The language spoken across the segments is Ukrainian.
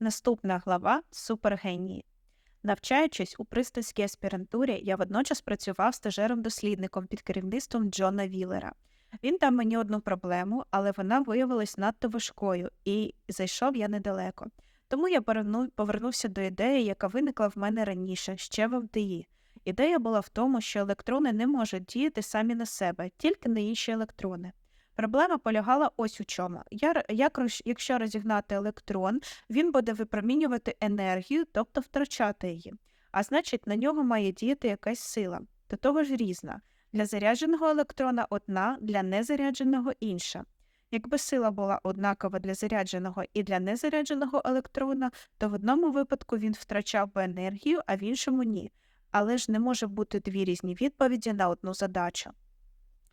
Наступна глава Супергенії. Навчаючись у пристинській аспірантурі, я водночас працював стажером-дослідником під керівництвом Джона Віллера. Він дав мені одну проблему, але вона виявилась надто важкою, і зайшов я недалеко. Тому я повернувся до ідеї, яка виникла в мене раніше, ще в МТІ. Ідея була в тому, що електрони не можуть діяти самі на себе, тільки на інші електрони. Проблема полягала ось у чому. Я, як, якщо розігнати електрон, він буде випромінювати енергію, тобто втрачати її. А значить, на нього має діяти якась сила. До того ж різна. Для зарядженого електрона одна, для незарядженого інша. Якби сила була однакова для зарядженого і для незарядженого електрона, то в одному випадку він втрачав би енергію, а в іншому ні. Але ж не може бути дві різні відповіді на одну задачу.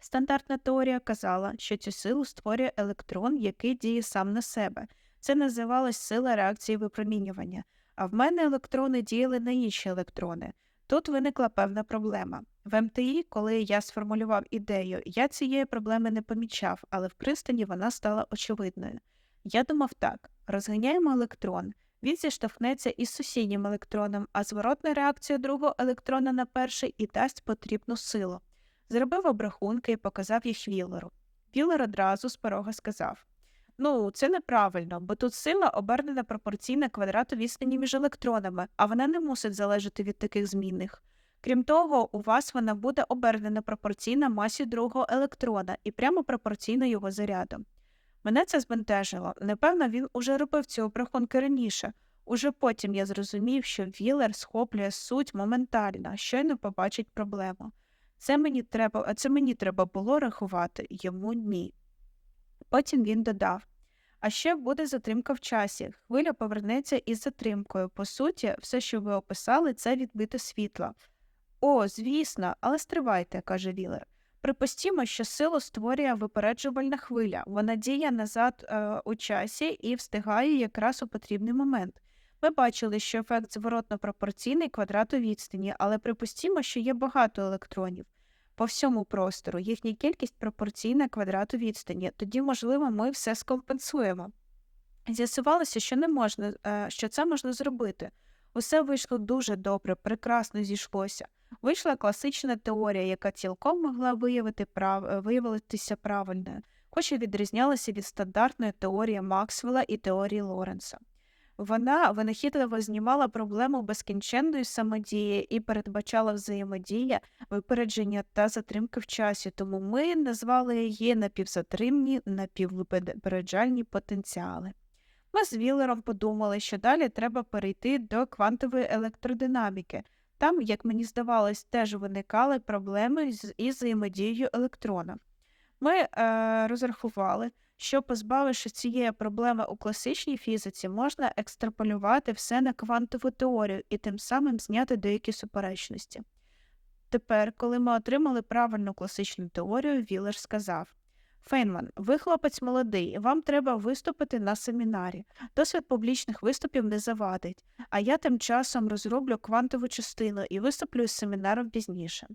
Стандартна теорія казала, що цю силу створює електрон, який діє сам на себе. Це називалось сила реакції випромінювання. А в мене електрони діяли на інші електрони. Тут виникла певна проблема. В МТІ, коли я сформулював ідею, я цієї проблеми не помічав, але в пристані вона стала очевидною. Я думав так: розганяємо електрон, він зіштовхнеться із сусіднім електроном, а зворотна реакція другого електрона на перший і дасть потрібну силу. Зробив обрахунки і показав їх Віллеру. Віллер одразу з порога сказав: Ну, це неправильно, бо тут сила обернена пропорційна квадрату відстані між електронами, а вона не мусить залежати від таких змінних. Крім того, у вас вона буде обернена пропорційна масі другого електрона і прямо пропорційна його заряду. Мене це збентежило. Напевно, він уже робив ці обрахунки раніше. Уже потім я зрозумів, що Віллер схоплює суть моментально, щойно побачить проблему. Це мені треба, а це мені треба було рахувати, йому ні. Потім він додав. А ще буде затримка в часі. Хвиля повернеться із затримкою. По суті, все, що ви описали, це відбите світло. О, звісно, але стривайте, каже Вілер. Припустімо, що силу створює випереджувальна хвиля. Вона діє назад е, у часі і встигає якраз у потрібний момент. Ми бачили, що ефект зворотно пропорційний квадрату відстані, але припустімо, що є багато електронів по всьому простору. Їхня кількість пропорційна квадрату відстані. Тоді, можливо, ми все скомпенсуємо. З'ясувалося, що не можна, е, що це можна зробити. Усе вийшло дуже добре, прекрасно зійшлося. Вийшла класична теорія, яка цілком могла виявити прав... е, виявитися правильною, хоч і відрізнялася від стандартної теорії Максвелла і теорії Лоренса. Вона винахідливо знімала проблему безкінченної самодії і передбачала взаємодія, випередження та затримки в часі, тому ми назвали її напівзатримні, напіввипереджальні потенціали. Ми з Вілером подумали, що далі треба перейти до квантової електродинаміки. Там, як мені здавалось, теж виникали проблеми з із взаємодією електрона. Ми е, розрахували, що, позбавивши цієї проблеми у класичній фізиці, можна екстраполювати все на квантову теорію і тим самим зняти деякі суперечності. Тепер, коли ми отримали правильну класичну теорію, Вілер сказав Фейнман, ви хлопець молодий, вам треба виступити на семінарі. Досвід публічних виступів не завадить, а я тим часом розроблю квантову частину і виступлю з семінаром пізніше.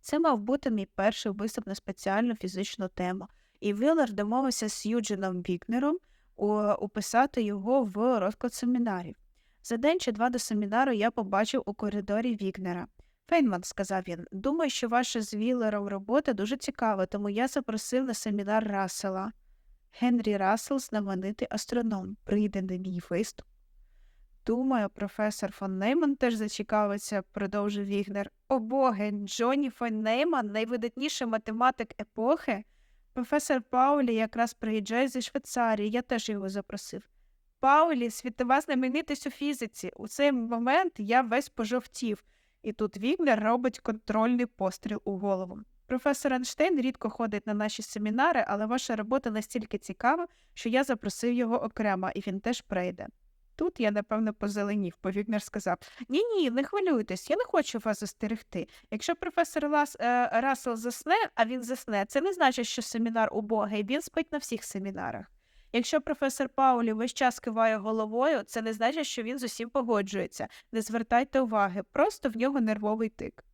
Це мав бути мій перший виступ на спеціальну фізичну тему, і Віллер домовився з Юджином Вікнером уписати його в розклад семінарів. За день чи два до семінару я побачив у коридорі Вікнера. Фейнман, сказав він, думаю, що ваша з Віллером робота дуже цікава, тому я запросив на семінар Рассела. Генрі Рассел, знаменитий астроном, прийде на мій виступ. Думаю, професор фон Нейман теж зацікавиться, продовжив Вігнер. О боги, Джонні фон Нейман, найвидатніший математик епохи. Професор Паулі якраз приїжджає зі Швейцарії, я теж його запросив. Паулі, світова знаменитість у фізиці. У цей момент я весь пожовтів, і тут Вігнер робить контрольний постріл у голову. Професор Ейнштейн рідко ходить на наші семінари, але ваша робота настільки цікава, що я запросив його окремо, і він теж прийде. Тут я, напевно, позеленів, бо Вігнер сказав Ні, ні, не хвилюйтесь, я не хочу вас застерегти. Якщо професор Лас, е, Рассел засне, а він засне, це не значить, що семінар убогий, він спить на всіх семінарах. Якщо професор Паулі весь час киває головою, це не значить, що він з усім погоджується. Не звертайте уваги, просто в нього нервовий тик.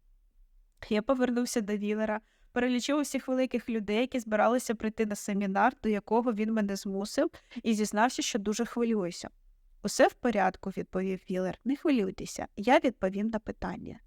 Я повернувся до Вілера, перелічив усіх великих людей, які збиралися прийти на семінар, до якого він мене змусив, і зізнався, що дуже хвилююся. Усе в порядку, відповів Вілер. Не хвилюйтеся, я відповім на питання.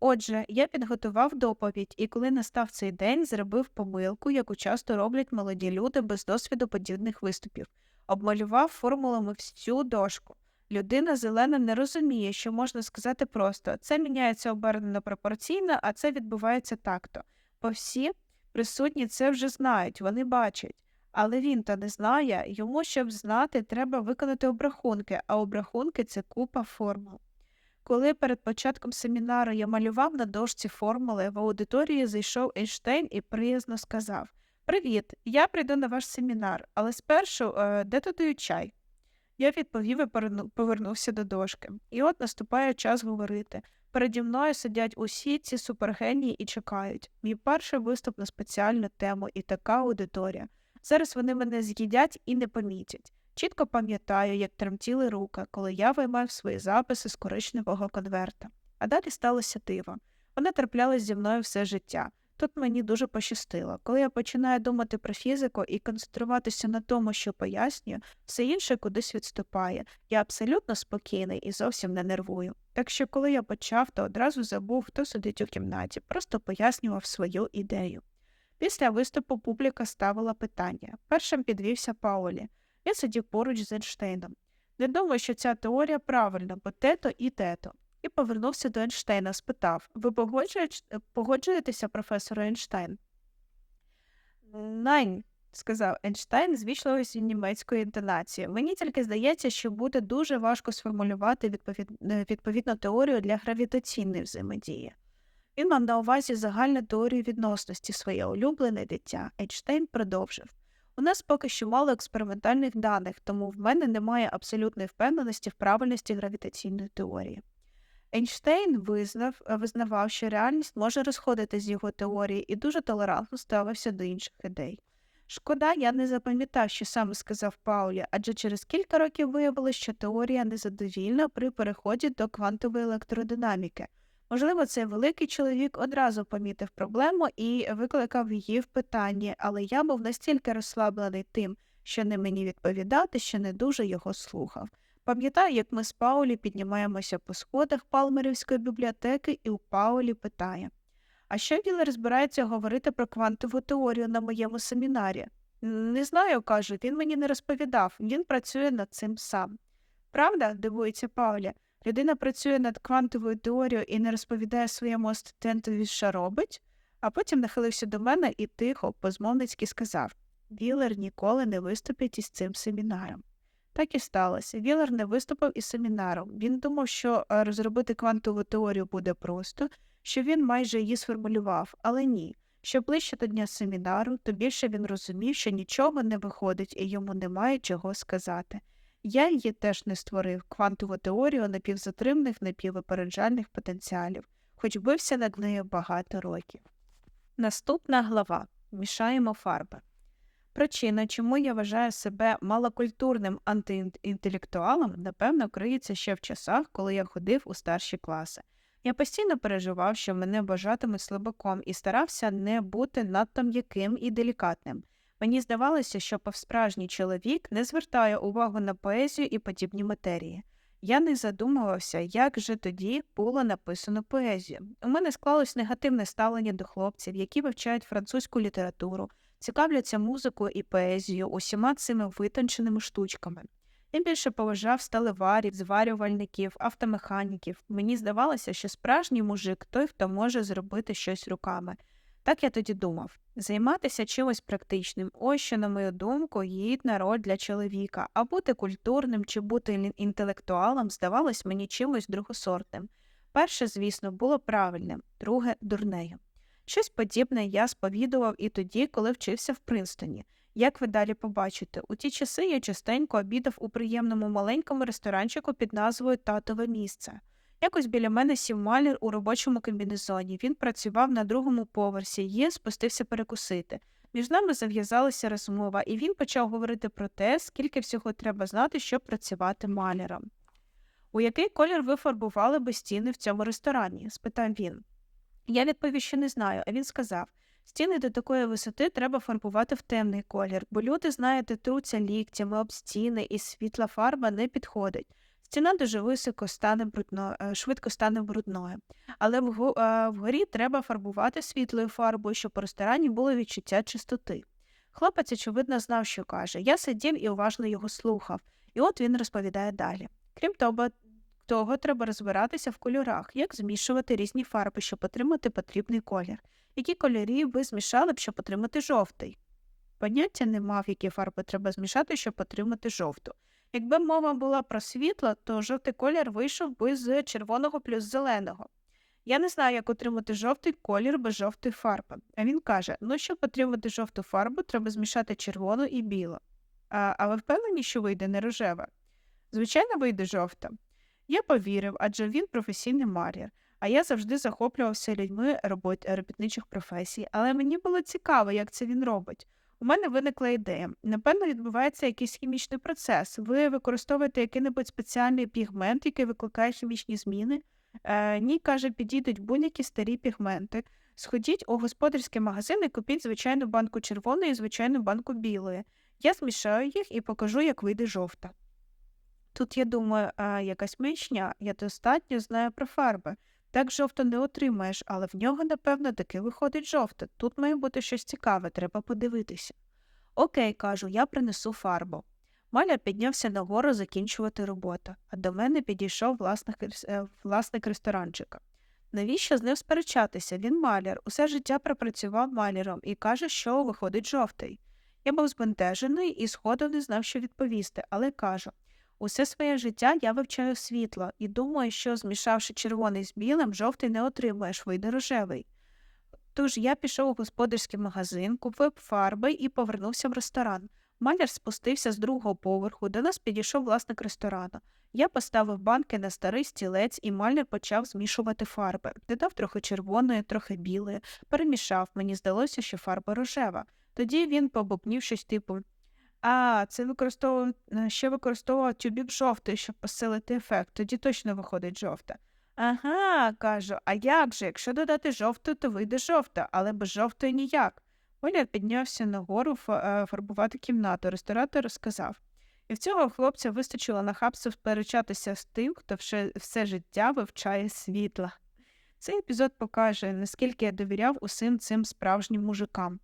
Отже, я підготував доповідь, і коли настав цей день, зробив помилку, яку часто роблять молоді люди без досвіду подібних виступів, обмалював формулами всю дошку. Людина зелена не розуміє, що можна сказати просто це міняється обернено пропорційно, а це відбувається так-то. Бо всі присутні це вже знають, вони бачать. Але він та не знає, йому, щоб знати, треба виконати обрахунки, а обрахунки це купа формул. Коли перед початком семінару я малював на дошці формули, в аудиторії зайшов Ейнштейн і приязно сказав Привіт, я прийду на ваш семінар, але спершу е, де тут чай? Я відповів і повернувся до дошки. І от наступає час говорити. Переді мною сидять усі ці супергенії і чекають. Мій перший виступ на спеціальну тему і така аудиторія. Зараз вони мене з'їдять і не помітять. Чітко пам'ятаю, як тремтіли руки, коли я виймав свої записи з коричневого конверта. А далі сталося диво. Вона траплялась зі мною все життя. Тут мені дуже пощастило. Коли я починаю думати про фізику і концентруватися на тому, що пояснюю, все інше кудись відступає. Я абсолютно спокійний і зовсім не нервую. Так що, коли я почав, то одразу забув, хто сидить у кімнаті, просто пояснював свою ідею. Після виступу публіка ставила питання. Першим підвівся Паулі. Він сидів поруч з Ейнштейном. Не думаю, що ця теорія правильна, бо тето і тето. І повернувся до Ейнштейна, спитав Ви погоджуєтеся, професор Ейнштейн? Найн, сказав Ейнштейн з вічливості німецької інтонації. Мені тільки здається, що буде дуже важко сформулювати відповід... відповідну теорію для гравітаційної взаємодії. Він мав на увазі загальну теорію відносності, своє улюблене дитя. Ейнштейн продовжив. У нас поки що мало експериментальних даних, тому в мене немає абсолютної впевненості в правильності гравітаційної теорії. Ейнштейн визнав, визнавав, що реальність може розходитися з його теорії і дуже толерантно ставився до інших ідей. Шкода, я не запам'ятав, що саме сказав Паулі, адже через кілька років виявилось, що теорія незадовільна при переході до квантової електродинаміки. Можливо, цей великий чоловік одразу помітив проблему і викликав її в питанні, але я був настільки розслаблений тим, що не мені відповідати, що не дуже його слухав. Пам'ятаю, як ми з Паулі піднімаємося по сходах Палмерівської бібліотеки, і у Паулі питає А що Вілер збирається говорити про квантову теорію на моєму семінарі? Не знаю, кажу, він мені не розповідав, він працює над цим сам. Правда, дивується Паулі, людина працює над квантовою теорією і не розповідає своєму асистентові, що робить, а потім нахилився до мене і тихо, позмовницьки сказав Вілер ніколи не виступить із цим семінаром. Так і сталося. Вілер не виступив із семінаром. Він думав, що е, розробити квантову теорію буде просто, що він майже її сформулював, але ні. Що ближче до дня семінару, то більше він розумів, що нічого не виходить і йому немає чого сказати. Я її теж не створив квантову теорію напівзатримних, напіввипереджальних потенціалів, хоч бився над нею багато років. Наступна глава мішаємо фарби. Причина, чому я вважаю себе малокультурним антиінтелектуалом, напевно, криється ще в часах, коли я ходив у старші класи. Я постійно переживав, що мене вважатимуть слабаком, і старався не бути надто м'яким і делікатним. Мені здавалося, що повсправжній чоловік не звертає увагу на поезію і подібні матерії. Я не задумувався, як же тоді було написано поезію. У мене склалось негативне ставлення до хлопців, які вивчають французьку літературу, цікавляться музикою і поезією, усіма цими витонченими штучками. Я більше поважав сталеварів, зварювальників, автомеханіків. Мені здавалося, що справжній мужик той, хто може зробити щось руками. Так я тоді думав займатися чимось практичним, ось що, на мою думку, гідна роль для чоловіка, а бути культурним чи бути інтелектуалом здавалось мені чимось другосортним. Перше, звісно, було правильним, друге дурнею. Щось подібне я сповідував і тоді, коли вчився в Принстоні. Як ви далі побачите, у ті часи я частенько обідав у приємному маленькому ресторанчику під назвою Татове місце. Якось біля мене сів малір у робочому комбінезоні. Він працював на другому поверсі, є спустився перекусити. Між нами зав'язалася розмова, і він почав говорити про те, скільки всього треба знати, щоб працювати маляром. У який колір ви фарбували би стіни в цьому ресторані? спитав він. Я відповів, що не знаю, а він сказав Стіни до такої висоти треба фарбувати в темний колір, бо люди, знаєте, труться ліктями об стіни, і світла фарба не підходить. Стіна дуже високо стане брудною, е, швидко стане брудною. Але е, вгорі треба фарбувати світлою фарбою, щоб у ресторані було відчуття чистоти. Хлопець, очевидно, знав, що каже. Я сидів і уважно його слухав. І от він розповідає далі. Крім того, того, треба розбиратися в кольорах, як змішувати різні фарби, щоб отримати потрібний колір. Які кольорі ви змішали б, щоб отримати жовтий? Поняття не мав, які фарби треба змішати, щоб отримати жовту. Якби мова була про світло, то жовтий колір вийшов би з червоного плюс зеленого. Я не знаю, як отримати жовтий колір без жовтої фарби. А він каже: ну, щоб отримати жовту фарбу, треба змішати червону і білу. А, а ви впевнені, що вийде не рожева? Звичайно, вийде жовта. Я повірив, адже він професійний мар'єр, а я завжди захоплювався людьми робот... робітничих професій, але мені було цікаво, як це він робить. У мене виникла ідея. Напевно, відбувається якийсь хімічний процес. Ви використовуєте який-небудь спеціальний пігмент, який викликає хімічні зміни. Е, ні, каже, підійдуть будь-які старі пігменти. Сходіть у господарський магазин і купіть звичайну банку червоної і звичайну банку білої. Я змішаю їх і покажу, як вийде жовта. Тут, я думаю, а, якась меншня, я достатньо знаю про фарби. Так жовто не отримаєш, але в нього, напевно, таки виходить жовте. Тут має бути щось цікаве, треба подивитися. Окей, кажу, я принесу фарбу. Маляр піднявся нагору закінчувати роботу, а до мене підійшов власник, е, власник ресторанчика. Навіщо з ним сперечатися? Він маляр, усе життя пропрацював маляром і каже, що виходить жовтий. Я був збентежений і сходу не знав, що відповісти, але кажу усе своє життя я вивчаю світло і думаю, що змішавши червоний з білим, жовтий не отримаєш, вийде рожевий. Тож я пішов у господарський магазин, купив фарби і повернувся в ресторан. Маляр спустився з другого поверху, до нас підійшов власник ресторану. Я поставив банки на старий стілець, і маляр почав змішувати фарби. Додав трохи червоної, трохи білої, перемішав. Мені здалося, що фарба рожева. Тоді він побубнів щось типу. А, це використовував е, ще використовував тюбік жовтий, щоб посилити ефект. Тоді точно виходить жовта. Ага, кажу, а як же? Якщо додати жовту, то вийде жовта, але без жовтої ніяк. Оля піднявся нагору е, фарбувати кімнату. Ресторатор сказав. І в цього хлопця вистачило нахабство сперечатися з тим, хто все, все життя вивчає світла. Цей епізод покаже, наскільки я довіряв усім цим справжнім мужикам.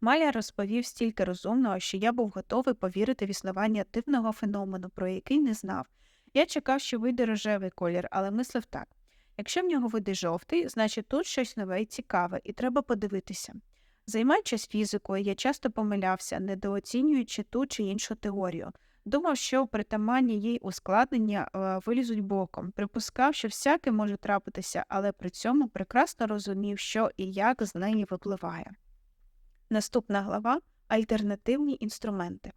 Маля розповів стільки розумного, що я був готовий повірити в існування дивного феномену, про який не знав. Я чекав, що вийде рожевий колір, але мислив так якщо в нього вийде жовтий, значить тут щось нове і цікаве, і треба подивитися. Займаючись фізикою, я часто помилявся, недооцінюючи ту чи іншу теорію. Думав, що притаманні їй ускладнення е, вилізуть боком, припускав, що всяке може трапитися, але при цьому прекрасно розумів, що і як з неї випливає. Наступна глава альтернативні інструменти.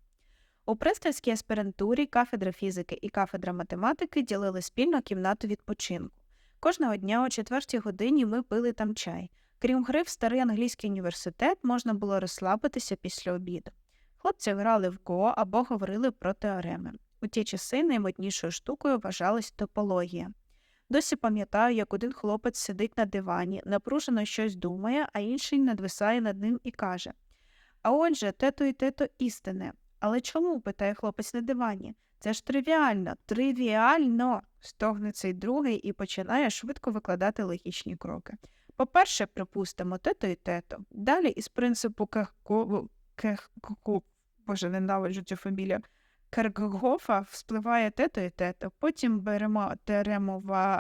У Престольській аспірантурі кафедра фізики і кафедра математики ділили спільну кімнату відпочинку. Кожного дня о четвертій годині ми пили там чай. Крім гри в старий англійський університет, можна було розслабитися після обіду. Хлопці грали в го або говорили про теореми. У ті часи наймоднішою штукою вважалась топологія. Досі пам'ятаю, як один хлопець сидить на дивані, напружено щось думає, а інший надвисає над ним і каже А отже, тето і тето істине. Але чому? питає хлопець на дивані. Це ж тривіально, тривіально. стогне цей другий і починає швидко викладати логічні кроки. По-перше, припустимо тето і тето. Далі із принципу Кехко- Кехко- Боже, ненавиджу цю фамілію. Кергофа вспливає тето і тето. Потім беремо теорему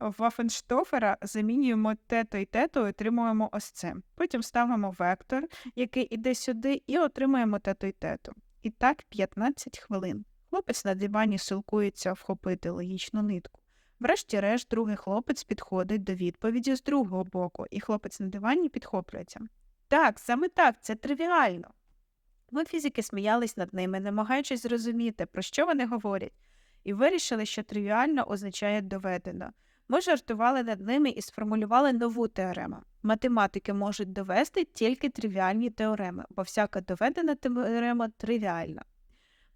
Вафенштофера, замінюємо тето і тето і отримуємо ось це. Потім ставимо вектор, який іде сюди, і отримуємо тето і тето. І так 15 хвилин. Хлопець на дивані силкується вхопити логічну нитку. Врешті-решт, другий хлопець підходить до відповіді з другого боку, і хлопець на дивані підхоплюється. Так, саме так, це тривіально. Ми фізики сміялись над ними, намагаючись зрозуміти, про що вони говорять, і вирішили, що тривіально означає доведено. Ми жартували над ними і сформулювали нову теорему. Математики можуть довести тільки тривіальні теореми, бо всяка доведена теорема тривіальна.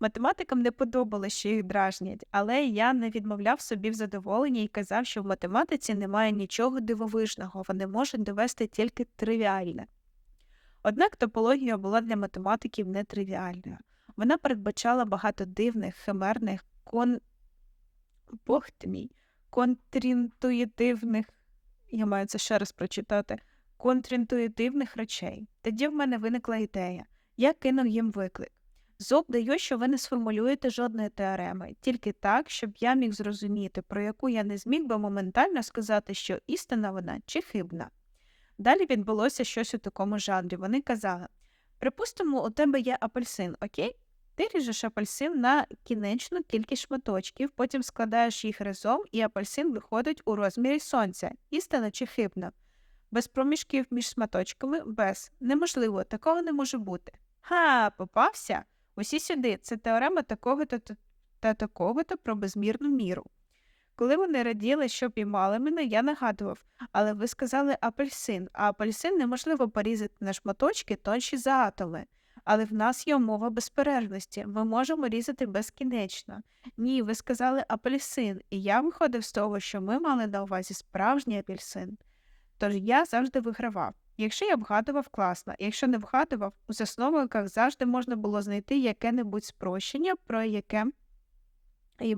Математикам не подобалося, що їх дражнять, але я не відмовляв собі в задоволенні і казав, що в математиці немає нічого дивовижного, вони можуть довести тільки тривіальне. Однак топологія була для математиків нетривіальною. Вона передбачала багато дивних, химерних, кон... Бог ти мій, контрінтуїтивних, я маю це ще раз прочитати, контрінтуїтивних речей. Тоді в мене виникла ідея. Я кинув їм виклик. Зоб даю, що ви не сформулюєте жодної теореми, тільки так, щоб я міг зрозуміти, про яку я не зміг би моментально сказати, що істина вона чи хибна. Далі відбулося щось у такому жанрі. Вони казали: Припустимо, у тебе є апельсин, окей? Ти ріжеш апельсин на кінечну кількість шматочків, потім складаєш їх разом, і апельсин виходить у розмірі сонця. Істина чи хибна? Без проміжків між шматочками, без. Неможливо, такого не може бути. Ха, попався? Усі сюди. Це теорема такого-то та такого-то про безмірну міру. Коли вони раділи, що піймали мене, я нагадував, але ви сказали апельсин, а апельсин неможливо порізати на шматочки тонші за атоми. Але в нас є умова безперервності. Ми можемо різати безкінечно. Ні, ви сказали апельсин, і я виходив з того, що ми мали на увазі справжній апельсин. Тож я завжди вигравав. Якщо я вгадував класно, якщо не вгадував, у засновниках завжди можна було знайти яке-небудь спрощення, про яке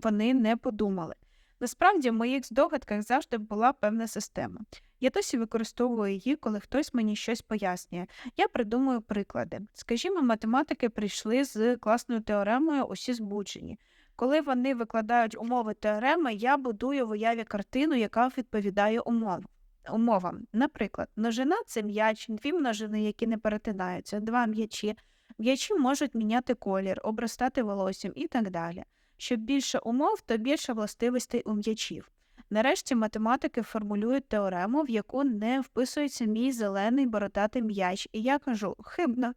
вони не подумали. Насправді, в моїх здогадках завжди була певна система. Я досі використовую її, коли хтось мені щось пояснює. Я придумую приклади. Скажімо, математики прийшли з класною теоремою усі збуджені. Коли вони викладають умови теореми, я будую в уяві картину, яка відповідає умовам. умовам. Наприклад, множина це м'яч, дві множини, які не перетинаються, два м'ячі. М'ячі можуть міняти колір, обростати волоссям і так далі. Щоб більше умов, то більше властивостей у м'ячів. Нарешті математики формулюють теорему, в яку не вписується мій зелений бородатий м'яч, і я кажу хибно.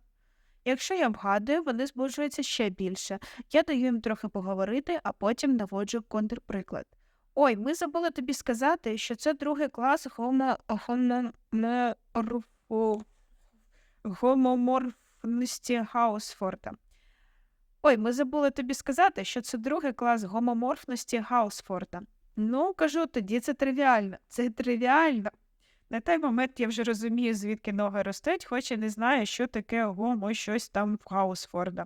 Якщо я вгадую, вони збуджуються ще більше. Я даю їм трохи поговорити, а потім наводжу контрприклад. Ой, ми забули тобі сказати, що це другий клас гомо... гомоморфності Гаусфорда. Ой, ми забули тобі сказати, що це другий клас гомоморфності Гаусфорда. Ну, кажу, тоді це тривіально. Це тривіально. На той момент я вже розумію, звідки ноги ростуть, хоч і не знаю, що таке гомо щось там в Гаусфорда.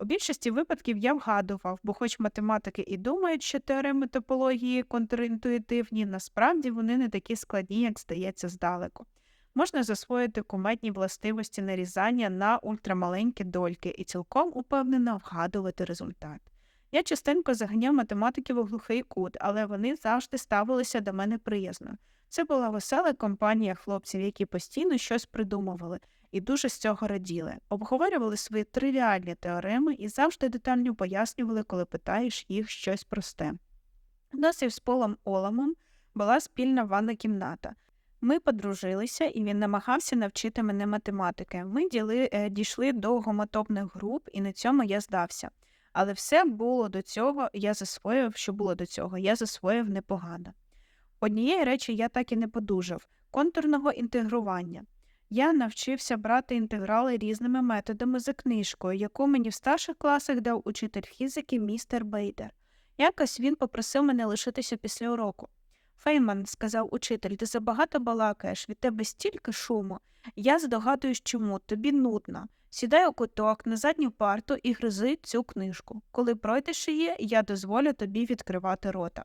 У більшості випадків я вгадував, бо хоч математики і думають, що теореми топології контрінтуїтивні, насправді вони не такі складні, як здається здалеку. Можна засвоїти куметні властивості нарізання на ультрамаленькі дольки і цілком упевнено вгадувати результат. Я частенько заганяв математиків у глухий кут, але вони завжди ставилися до мене приязно. Це була весела компанія хлопців, які постійно щось придумували і дуже з цього раділи, обговорювали свої тривіальні теореми і завжди детально пояснювали, коли питаєш їх щось просте. У нас із Полом Оламом була спільна ванна кімната. Ми подружилися, і він намагався навчити мене математики. Ми діли, е, дійшли до гомотопних груп, і на цьому я здався. Але все було до цього, я засвоїв, що було до цього, я засвоїв непогано. Однієї речі я так і не подужав контурного інтегрування. Я навчився брати інтеграли різними методами за книжкою, яку мені в старших класах дав учитель фізики містер Бейдер. Якось він попросив мене лишитися після уроку. Фейман, сказав учитель, ти забагато балакаєш, від тебе стільки шуму. Я здогадуюсь, чому тобі нудно. Сідай у куток на задню парту і гризи цю книжку. Коли пройдеш її, я дозволю тобі відкривати рота.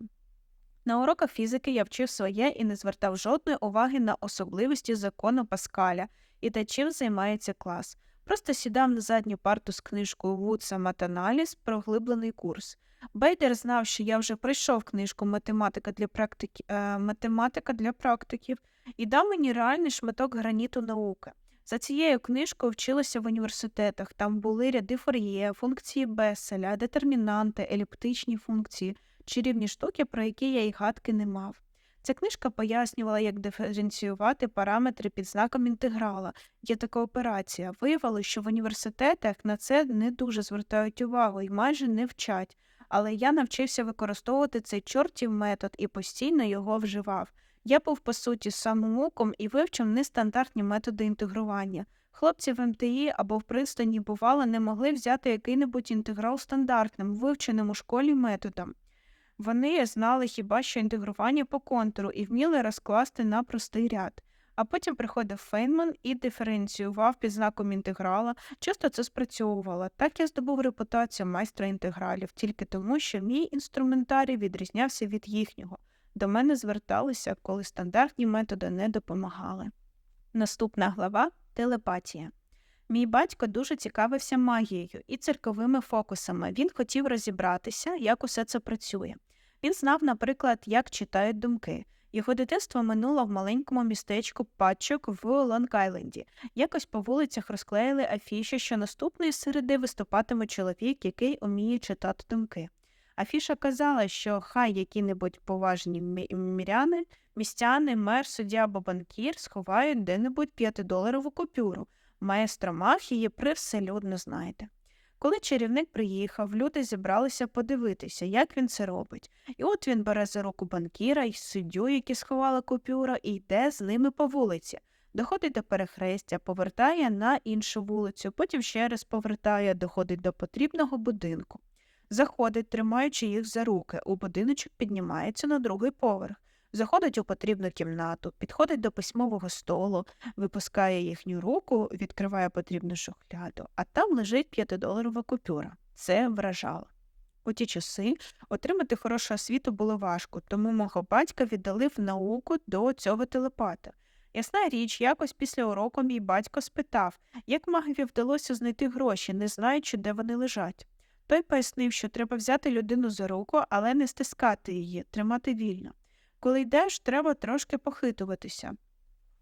На уроках фізики я вчив своє і не звертав жодної уваги на особливості закону Паскаля і те, чим займається клас. Просто сідав на задню парту з книжкою Вудса Матаналіз проглиблений курс. Бейдер знав, що я вже пройшов книжку Математика для практики, е, математика для практиків і дав мені реальний шматок граніту науки. За цією книжкою вчилася в університетах. Там були ряди фор'є, функції Беселя, детермінанти, еліптичні функції, чарівні штуки, про які я й гадки не мав. Ця книжка пояснювала, як диференціювати параметри під знаком інтеграла. Є така операція. Виявилося, що в університетах на це не дуже звертають увагу і майже не вчать, але я навчився використовувати цей чортів метод і постійно його вживав. Я був, по суті, самоуком і вивчив нестандартні методи інтегрування. Хлопці в МТІ або в Принстоні, бувало, не могли взяти який-небудь інтеграл стандартним, вивченим у школі методом. Вони знали хіба що інтегрування по контуру і вміли розкласти на простий ряд. А потім приходив Фейнман і диференціював під знаком інтеграла. Часто це спрацьовувало. Так я здобув репутацію майстра інтегралів, тільки тому, що мій інструментарій відрізнявся від їхнього. До мене зверталися, коли стандартні методи не допомагали. Наступна глава телепатія. Мій батько дуже цікавився магією і цирковими фокусами. Він хотів розібратися, як усе це працює. Він знав, наприклад, як читають думки. Його дитинство минуло в маленькому містечку Патчок в Лонг-Айленді. Якось по вулицях розклеїли афіші, що наступної середи виступатиме чоловік, який уміє читати думки. Афіша казала, що хай які-небудь поважні міряни, містяни, мер, суддя або банкір сховають де-небудь п'ятидоларову купюру. Маестро Махії привселюдно знаєте. Коли чарівник приїхав, люди зібралися подивитися, як він це робить. І от він бере за руку банкіра й суддю, які сховали купюру, і йде з ними по вулиці. Доходить до перехрестя, повертає на іншу вулицю, потім ще раз повертає, доходить до потрібного будинку. Заходить, тримаючи їх за руки, у будиночок піднімається на другий поверх. Заходить у потрібну кімнату, підходить до письмового столу, випускає їхню руку, відкриває потрібну шухляду, а там лежить п'ятидоларова купюра. Це вражало. У ті часи отримати хорошу освіту було важко, тому мого батька віддали в науку до цього телепата. Ясна річ, якось після уроку мій батько спитав, як магові вдалося знайти гроші, не знаючи, де вони лежать. Той пояснив, що треба взяти людину за руку, але не стискати її, тримати вільно. Коли йдеш, треба трошки похитуватися.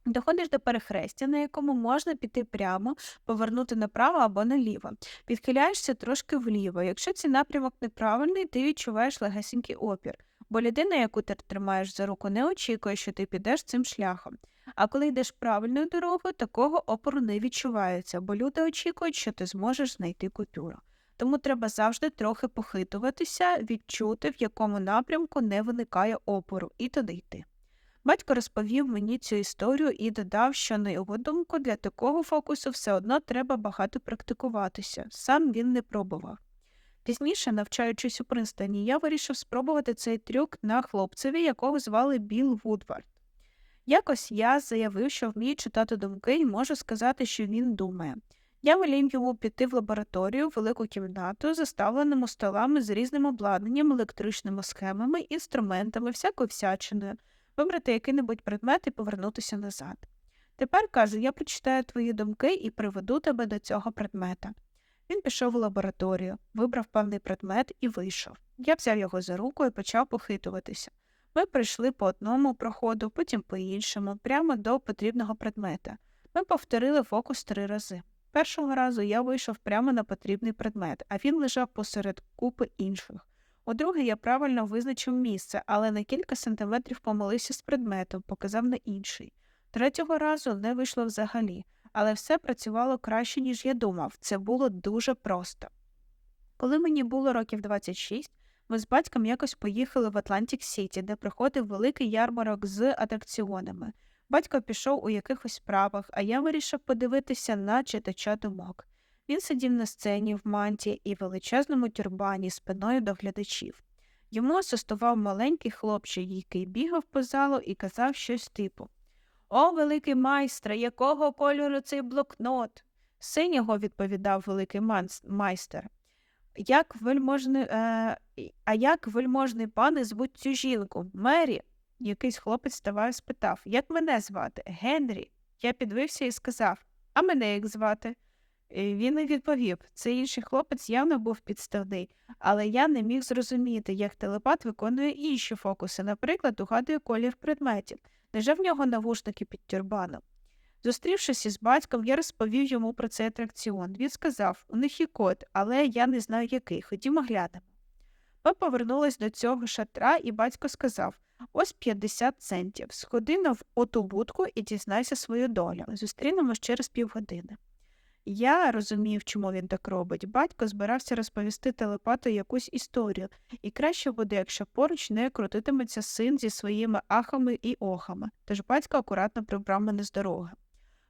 Доходиш до перехрестя, на якому можна піти прямо, повернути направо або наліво. Підхиляєшся трошки вліво. Якщо цей напрямок неправильний, ти відчуваєш легесенький опір, бо людина, яку ти тримаєш за руку, не очікує, що ти підеш цим шляхом. А коли йдеш правильною дорогою, такого опору не відчувається, бо люди очікують, що ти зможеш знайти купюру. Тому треба завжди трохи похитуватися, відчути, в якому напрямку не виникає опору, і туди йти. Батько розповів мені цю історію і додав, що, на його думку, для такого фокусу все одно треба багато практикуватися. Сам він не пробував. Пізніше, навчаючись у Принстоні, я вирішив спробувати цей трюк на хлопцеві, якого звали Біл Вудвард. Якось я заявив, що вмію читати думки і можу сказати, що він думає. Я велів йому піти в лабораторію, велику кімнату, заставленому столами з різним обладнанням, електричними схемами, інструментами, всякою всячиною, вибрати який-небудь предмет і повернутися назад. Тепер, каже, я прочитаю твої думки і приведу тебе до цього предмета. Він пішов у лабораторію, вибрав певний предмет і вийшов. Я взяв його за руку і почав похитуватися. Ми прийшли по одному проходу, потім по іншому, прямо до потрібного предмета. Ми повторили фокус три рази. Першого разу я вийшов прямо на потрібний предмет, а він лежав посеред купи інших. У друге я правильно визначив місце, але на кілька сантиметрів помилився з предметом, показав на інший. Третього разу не вийшло взагалі, але все працювало краще, ніж я думав. Це було дуже просто. Коли мені було років 26, ми з батьком якось поїхали в Атлантик Сіті, де приходив великий ярмарок з атракціонами. Батько пішов у якихось справах, а я вирішив подивитися на читача думок. Він сидів на сцені в манті і величезному тюрбані спиною до глядачів. Йому асистував маленький хлопчик, який бігав по залу і казав щось типу О, великий майстре, якого кольору цей блокнот? Синього, відповідав великий майстер. Як вельможний, е, а як вельможний пане звуть цю жінку? Мері? Якийсь хлопець ставав і спитав, як мене звати? Генрі. Я підвився і сказав, а мене як звати? Він і відповів, цей інший хлопець явно був підставний, але я не міг зрозуміти, як телепат виконує інші фокуси, наприклад, угадує колір предметів. Невже в нього навушники під тюрбаном? Зустрівшись із батьком, я розповів йому про цей атракціон. Він сказав, у них є код, але я не знаю який. Ходімо глянемо. Ми повернулись до цього шатра, і батько сказав ось 50 центів. Сходи на в оту будку і дізнайся свою долю. Зустрінемось через півгодини. Я розумів, чому він так робить. Батько збирався розповісти телепату якусь історію, і краще буде, якщо поруч не крутитиметься син зі своїми ахами і охами. Тож батько акуратно прибрав мене з дороги.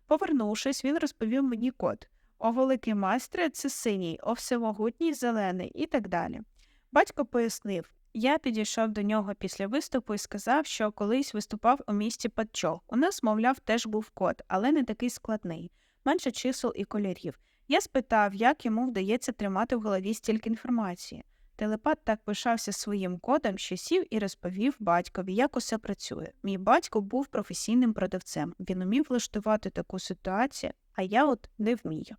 Повернувшись, він розповів мені код. О великий майстре це синій, о всемогутній зелений і так далі. Батько пояснив. Я підійшов до нього після виступу і сказав, що колись виступав у місті Патчо. У нас, мовляв, теж був код, але не такий складний, менше чисел і кольорів. Я спитав, як йому вдається тримати в голові стільки інформації. Телепат так пишався своїм кодом, що сів і розповів батькові, як усе працює. Мій батько був професійним продавцем. Він умів влаштувати таку ситуацію, а я от не вмію.